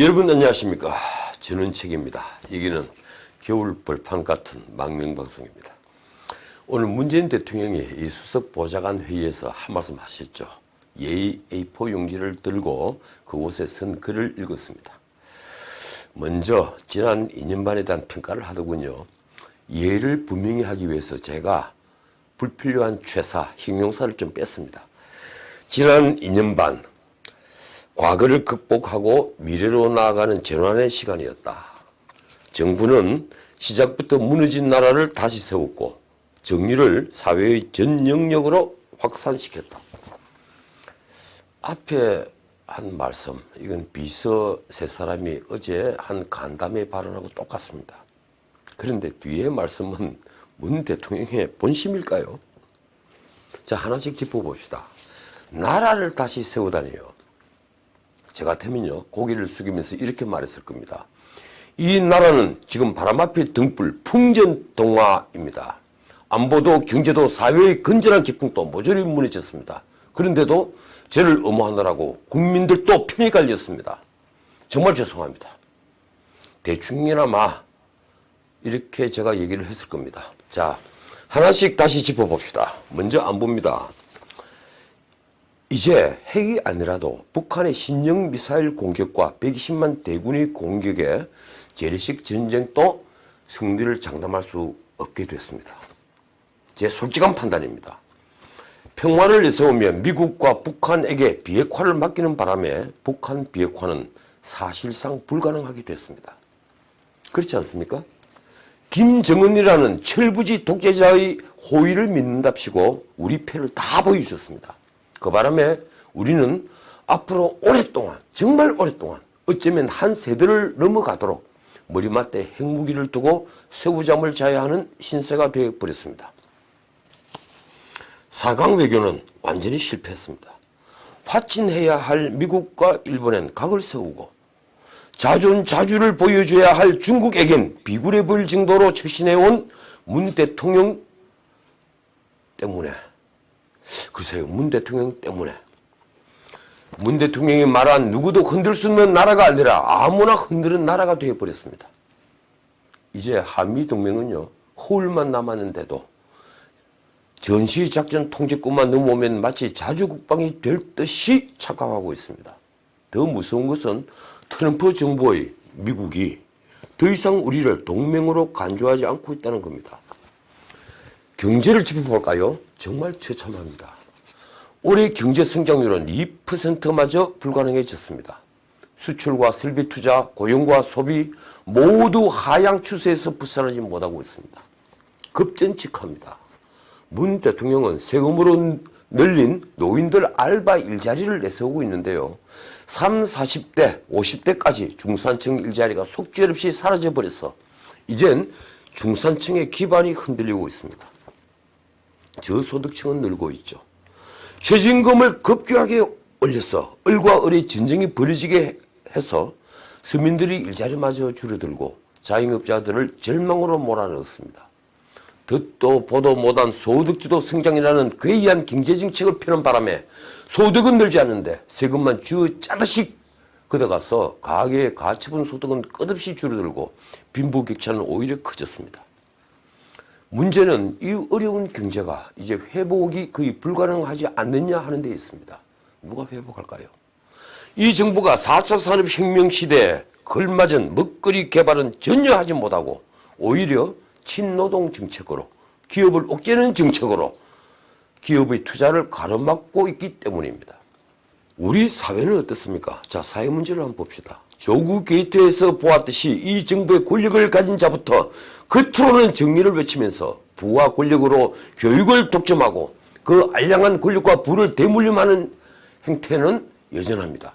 여러분 안녕하십니까? 저는 책입니다. 여기는 겨울 벌판 같은 망명방송입니다. 오늘 문재인 대통령이 이 수석 보좌관 회의에서 한 말씀 하셨죠. 예의 A4 용지를 들고 그곳에 선 글을 읽었습니다. 먼저 지난 2년 반에 대한 평가를 하더군요. 예를 분명히 하기 위해서 제가 불필요한 최사, 형용사를 좀 뺐습니다. 지난 2년 반 과거를 극복하고 미래로 나아가는 전환의 시간이었다. 정부는 시작부터 무너진 나라를 다시 세웠고 정의를 사회의 전 영역으로 확산시켰다. 앞에 한 말씀, 이건 비서 세 사람이 어제 한 간담회 발언하고 똑같습니다. 그런데 뒤에 말씀은 문 대통령의 본심일까요? 자, 하나씩 짚어봅시다. 나라를 다시 세우다니요. 저 같으면요 고개를 숙이면서 이렇게 말했을 겁니다. 이 나라는 지금 바람 앞에 등불 풍전동화입니다. 안보도 경제도 사회의 건전한 기풍도 모조리 무너졌습니다. 그런데도 죄를 엄호하느라고 국민들도 편이 갈렸습니다. 정말 죄송합니다. 대충이나마 이렇게 제가 얘기를 했을 겁니다. 자 하나씩 다시 짚어봅시다. 먼저 안보입니다. 이제 핵이 아니라도 북한의 신형 미사일 공격과 120만 대군의 공격에 재래식 전쟁도 승리를 장담할 수 없게 됐습니다. 제 솔직한 판단입니다. 평화를 내세우며 미국과 북한에게 비핵화를 맡기는 바람에 북한 비핵화는 사실상 불가능하게 됐습니다. 그렇지 않습니까? 김정은이라는 철부지 독재자의 호의를 믿는답시고 우리 패를 다 보여주셨습니다. 그 바람에 우리는 앞으로 오랫동안 정말 오랫동안 어쩌면 한 세대를 넘어가도록 머리맡에 핵무기를 두고 새우잠을 자야 하는 신세가 되어버렸습니다. 사강 외교는 완전히 실패했습니다. 확진해야 할 미국과 일본엔 각을 세우고 자존 자주를 보여줘야 할 중국에겐 비굴해 보일 정도로 처신해온 문 대통령 때문에 글쎄요, 문 대통령 때문에. 문 대통령이 말한 누구도 흔들 수 없는 나라가 아니라 아무나 흔드는 나라가 되어버렸습니다. 이제 한미동맹은요, 허울만 남았는데도 전시작전 통제권만 넘어오면 마치 자주국방이 될 듯이 착각하고 있습니다. 더 무서운 것은 트럼프 정부의 미국이 더 이상 우리를 동맹으로 간주하지 않고 있다는 겁니다. 경제를 짚어볼까요? 정말 처참합니다. 올해 경제 성장률은 2%마저 불가능해졌습니다. 수출과 설비 투자, 고용과 소비 모두 하향 추세에서 벗어나지 못하고 있습니다. 급전직합니다. 문 대통령은 세금으로 늘린 노인들 알바 일자리를 내세우고 있는데요. 3, 40대, 50대까지 중산층 일자리가 속절없이 사라져버려서 이젠 중산층의 기반이 흔들리고 있습니다. 저소득층은 늘고 있죠. 최저임금을 급격하게 올려서 을과 을의 전쟁이 벌어지게 해서 서민들이 일자리마저 줄어들고 자영업자들을 절망으로 몰아넣었습니다. 듣도 보도 못한 소득주도 성장이라는 괴이한 경제정책을 펴는 바람에 소득은 늘지 않는데 세금만 쥐어 짜듯이 걷어가서 가계의 가처분 소득은 끝없이 줄어들고 빈부격차는 오히려 커졌습니다. 문제는 이 어려운 경제가 이제 회복이 거의 불가능하지 않느냐 하는 데 있습니다. 누가 회복할까요? 이 정부가 4차 산업혁명 시대에 걸맞은 먹거리 개발은 전혀 하지 못하고 오히려 친노동 정책으로 기업을 옥죄는 정책으로 기업의 투자를 가로막고 있기 때문입니다. 우리 사회는 어떻습니까? 자, 사회 문제를 한번 봅시다. 조국 게이트에서 보았듯이 이 정부의 권력을 가진 자부터 겉으로는 정의를 외치면서 부와 권력으로 교육을 독점하고 그 알량한 권력과 부를 대물림하는 행태는 여전합니다.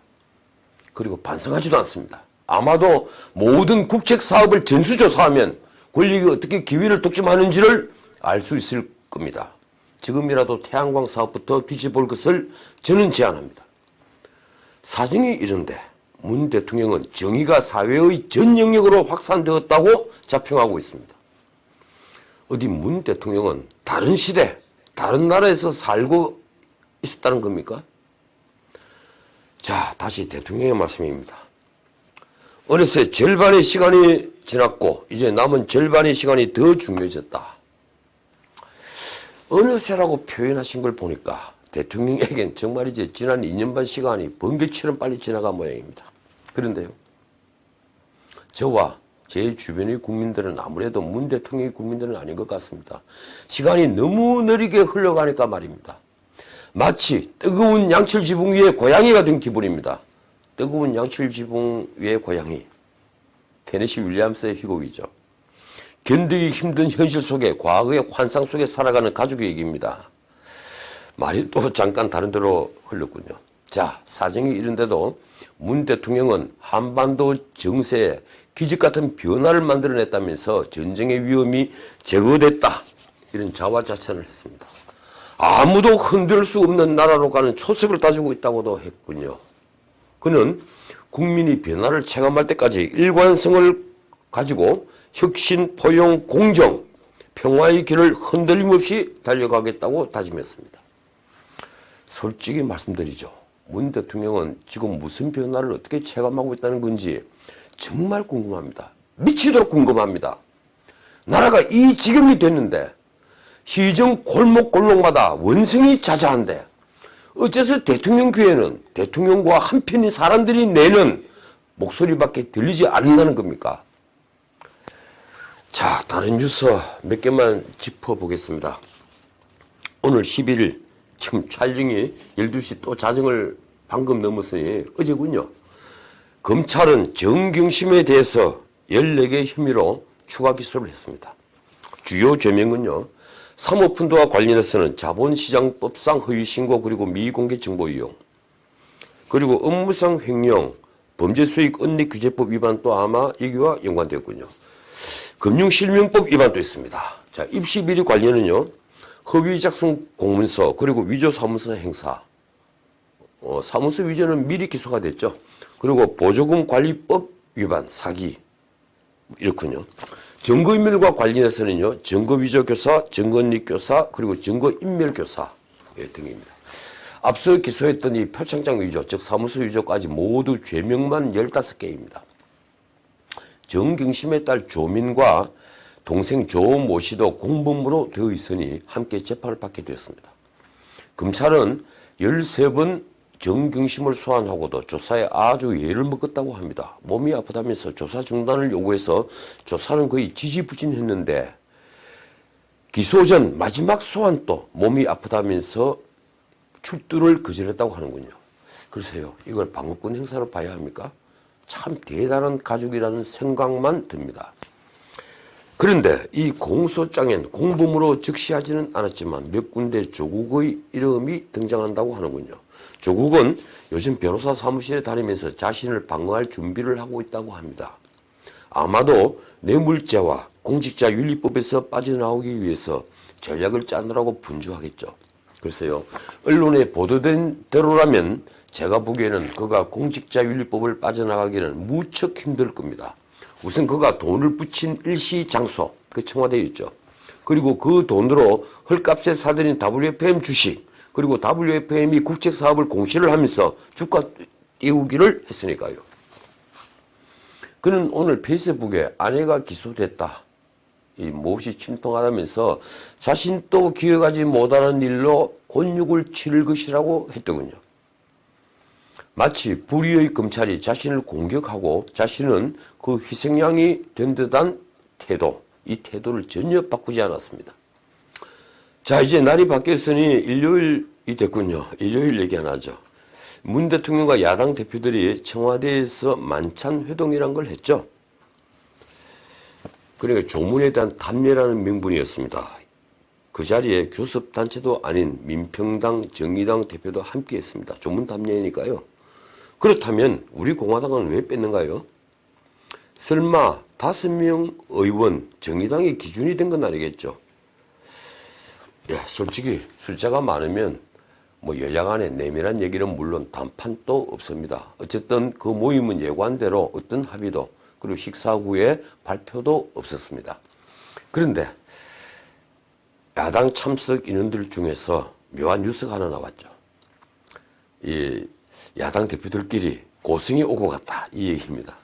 그리고 반성하지도 않습니다. 아마도 모든 국책 사업을 전수조사하면 권력이 어떻게 기회를 독점하는지를 알 수 있을 겁니다. 지금이라도 태양광 사업부터 뒤집을 것을 저는 제안합니다. 사정이 이런데 문 대통령은 정의가 사회의 전 영역으로 확산되었다고 자평하고 있습니다. 어디 문 대통령은 다른 시대, 다른 나라에서 살고 있었다는 겁니까? 자, 다시 대통령의 말씀입니다. 어느새 절반의 시간이 지났고 이제 남은 절반의 시간이 더 중요해졌다. 어느새라고 표현하신 걸 보니까 대통령에겐 정말 이제 지난 2년 반 시간이 번개처럼 빨리 지나간 모양입니다. 그런데요. 저와 제 주변의 국민들은 아무래도 문 대통령의 국민들은 아닌 것 같습니다. 시간이 너무 느리게 흘러가니까 말입니다. 마치 뜨거운 양철 지붕 위에 고양이가 된 기분입니다. 뜨거운 양철 지붕 위에 고양이. 테네시 윌리엄스의 희곡이죠. 견디기 힘든 현실 속에 과거의 환상 속에 살아가는 가족의 얘기입니다. 말이 또 잠깐 다른 데로 흘렀군요. 자, 사정이 이런데도 문 대통령은 한반도 정세에 기적 같은 변화를 만들어냈다면서 전쟁의 위험이 제거됐다. 이런 자화자찬을 했습니다. 아무도 흔들 수 없는 나라로 가는 초석을 따주고 있다고도 했군요. 그는 국민이 변화를 체감할 때까지 일관성을 가지고 혁신, 포용, 공정, 평화의 길을 흔들림 없이 달려가겠다고 다짐했습니다. 솔직히 말씀드리죠. 문 대통령은 지금 무슨 변화를 어떻게 체감하고 있다는 건지 정말 궁금합니다. 미치도록 궁금합니다. 나라가 이 지경이 됐는데 시정 골목골목마다 원성이 자자한데 어째서 대통령 귀에는 대통령과 한편인 사람들이 내는 목소리밖에 들리지 않는다는 겁니까? 자, 다른 뉴스 몇 개만 짚어보겠습니다. 오늘 11일 지금 촬영이 12시 또 자정을 방금 넘었으니 어제군요. 검찰은 정경심에 대해서 14개 혐의로 추가 기소를 했습니다. 주요 죄명은요. 사모펀드와 관련해서는 자본시장법상 허위 신고 그리고 미공개 정보 이용 그리고 업무상 횡령 범죄수익 은닉규제법 위반도 아마 여기와 연관되었군요. 금융실명법 위반도 있습니다. 자, 입시 비리 관련은요. 허위 작성 공문서 그리고 위조 사무소 행사 어, 사무소 위조는 미리 기소가 됐죠. 그리고 보조금 관리법 위반 사기 이렇군요. 증거인멸과 관련해서는요. 증거위조 교사, 증거인멸 교사, 그리고 증거인멸 교사 예, 등입니다. 앞서 기소했던 이 표창장 위조, 즉 사무소 위조까지 모두 죄명만 15개입니다. 정경심의 딸 조민과 동생 조모 씨도 공범으로 되어 있으니 함께 재판을 받게 되었습니다. 검찰은 13번 정경심을 소환하고도 조사에 아주 예를 먹었다고 합니다. 몸이 아프다면서 조사 중단을 요구해서 조사는 거의 지지부진했는데 기소 전 마지막 소환도 몸이 아프다면서 출두를 거절했다고 하는군요. 글쎄요, 이걸 방어권 행사로 봐야 합니까? 참 대단한 가족이라는 생각만 듭니다. 그런데 이 공소장엔 공범으로 적시하지는 않았지만 몇 군데 조국의 이름이 등장한다고 하는군요. 조국은 요즘 변호사 사무실에 다니면서 자신을 방어할 준비를 하고 있다고 합니다. 아마도 뇌물죄와 공직자 윤리법에서 빠져나오기 위해서 전략을 짜느라고 분주하겠죠. 글쎄요. 언론에 보도된 대로라면 제가 보기에는 그가 공직자 윤리법을 빠져나가기는 무척 힘들 겁니다. 우선 그가 돈을 붙인 일시 장소, 그 청와대에 있죠. 그리고 그 돈으로 헐값에 사들인 WFM 주식, 그리고 WFM이 국책 사업을 공시를 하면서 주가 띄우기를 했으니까요. 그는 오늘 페이스북에 아내가 기소됐다. 이 몹시 침통하다면서 자신도 기억하지 못하는 일로 곤욕을 치를 것이라고 했더군요. 마치 불의의 검찰이 자신을 공격하고 자신은 그 희생양이 된 듯한 태도, 이 태도를 전혀 바꾸지 않았습니다. 자, 이제 날이 바뀌었으니 일요일이 됐군요. 일요일 얘기 하나 하죠. 문 대통령과 야당 대표들이 청와대에서 만찬 회동이란 걸 했죠. 그러니까 조문에 대한 담례라는 명분이었습니다. 그 자리에 교섭단체도 아닌 민평당, 정의당 대표도 함께 했습니다. 조문 담례니까요. 그렇다면 우리 공화당은 왜 뺐는가요? 설마 다섯 명 의원 정의당이 기준이 된 건 아니겠죠? 야, 솔직히 숫자가 많으면 뭐 여야 간의 내밀한 얘기는 물론 단판도 없습니다. 어쨌든 그 모임은 예관대로 어떤 합의도 그리고 식사 후에 발표도 없었습니다. 그런데 야당 참석 인원들 중에서 묘한 뉴스가 하나 나왔죠. 이 야당 대표들끼리 고성이 오고 갔다 이 얘기입니다.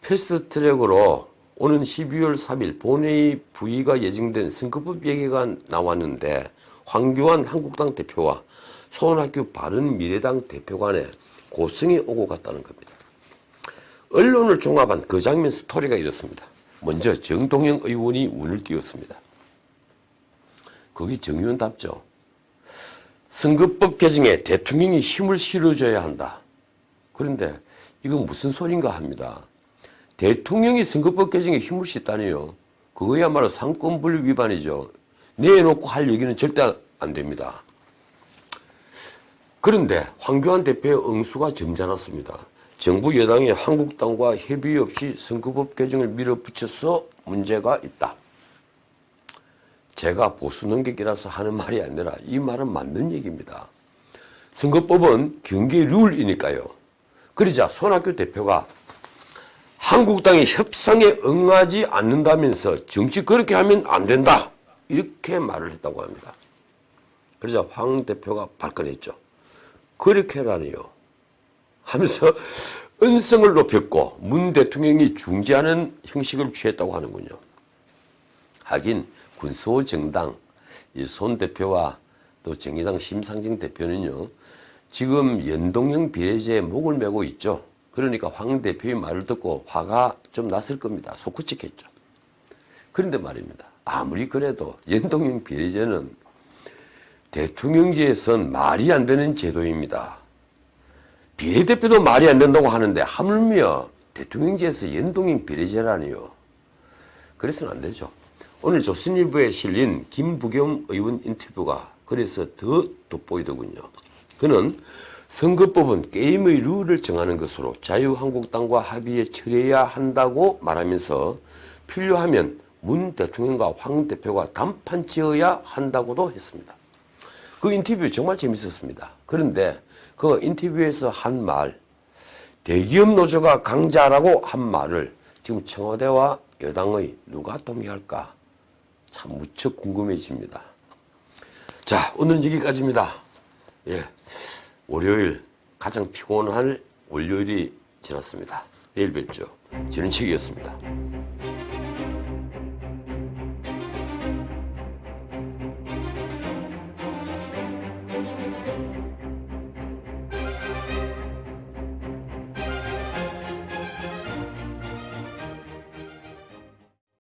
패스트 트랙으로 오는 12월 3일 본회의 부의가 예정된 선거법 얘기가 나왔는데 황교안 한국당 대표와 손학규 바른미래당 대표 간에 고성이 오고 갔다는 겁니다. 언론을 종합한 그 장면 스토리가 이렇습니다. 먼저 정동영 의원이 운을 띄웠습니다. 그게 정의원 답죠. 선거법 개정에 대통령이 힘을 실어줘야 한다. 그런데 이건 무슨 소린가 합니다. 대통령이 선거법 개정에 힘을 싣다니요. 그거야말로 상권분리 위반이죠. 내놓고 할 얘기는 절대 안 됩니다. 그런데 황교안 대표의 응수가 점잖았습니다. 정부 여당이 한국당과 협의 없이 선거법 개정을 밀어붙여서 문제가 있다. 제가 보수 논객이라서 하는 말이 아니라 이 말은 맞는 얘기입니다. 선거법은 경계 룰이니까요. 그러자 손학규 대표가 한국당이 협상에 응하지 않는다면서 정치 그렇게 하면 안 된다. 이렇게 말을 했다고 합니다. 그러자 황 대표가 발끈했죠. 그렇게라니요. 하면서 은성을 높였고 문 대통령이 중재하는 형식을 취했다고 하는군요. 하긴 군소 정당 이 손 대표와 또 정의당 심상정 대표는요. 지금 연동형 비례제에 목을 메고 있죠. 그러니까 황 대표의 말을 듣고 화가 좀 났을 겁니다. 속구찍했죠. 그런데 말입니다. 아무리 그래도 연동형 비례제는 대통령제에선 말이 안 되는 제도입니다. 비례대표도 말이 안 된다고 하는데 하물며 대통령제에서 연동형 비례제라니요. 그래서는 안 되죠. 오늘 조선일보에 실린 김부겸 의원 인터뷰가 그래서 더 돋보이더군요. 그는 선거법은 게임의 룰을 정하는 것으로 자유한국당과 합의에 처리해야 한다고 말하면서 필요하면 문 대통령과 황 대표가 단판 지어야 한다고도 했습니다. 그 인터뷰 정말 재밌었습니다. 그런데 그 인터뷰에서 한 말, 대기업 노조가 강자라고 한 말을 지금 청와대와 여당의 누가 동의할까? 참 무척 궁금해집니다. 자, 오늘은 여기까지입니다. 예. 월요일 가장 피곤한 월요일이 지났습니다. 내일 뵙죠. 저는 책이었습니다.